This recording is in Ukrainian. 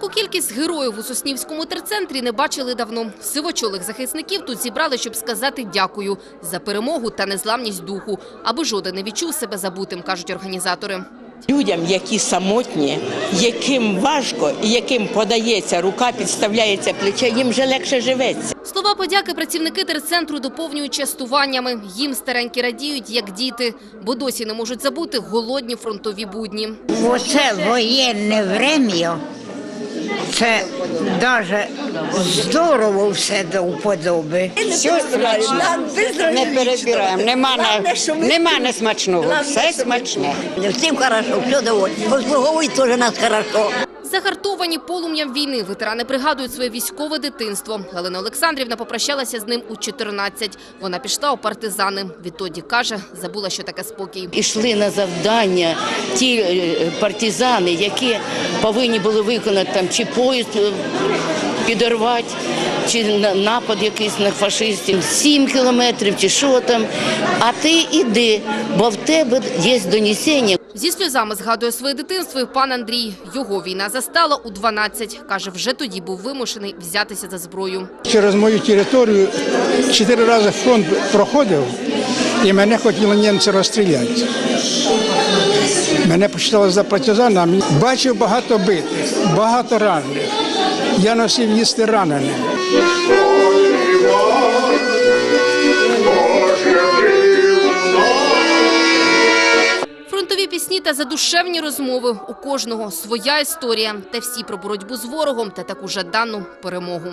Кількість героїв у Соснівському терцентрі не бачили давно. Сивочолих захисників тут зібрали, щоб сказати дякую за перемогу та незламність духу, аби жоден не відчув себе забутим, кажуть організатори. Людям, які самотні, яким важко і яким подається рука, підставляється плече, їм вже легше живеться. Слова подяки працівники терцентру доповнюють частуваннями. Їм старенькі радіють, як діти, бо досі не можуть забути голодні фронтові будні. Оце воєнне врем'я, це навіть здорово все до вподоби. Все смачно Не перебираємо. Нема, на, нема несмачного. Все смачне. Всім хорошо, все доволі. Послуговують теж нас хорошо. Загартовані полум'ям війни ветерани пригадують своє військове дитинство. Галина Олександрівна попрощалася з ним у 14. Вона пішла у партизани. Відтоді, каже, забула, що таке спокій. Ішли на завдання ті е, партизани, які повинні були виконати там чи поїзд е, підірвати, чи на- напад якийсь на фашистів, сім кілометрів, чи що там. А ти іди, бо в тебе є донесення. Зі сльозами згадує своє дитинство і пан Андрій. Його війна застала у 12. Каже, вже тоді був вимушений взятися за зброю. Через мою територію чотири рази фронт проходив, і мене хотіли німці розстріляти. Мене почитали за партизана. Бачив багато битих, багато ранених. Я носив їсти раненим. Фронтові пісні та задушевні розмови. У кожного своя історія. Та всі про боротьбу з ворогом та таку жадану перемогу.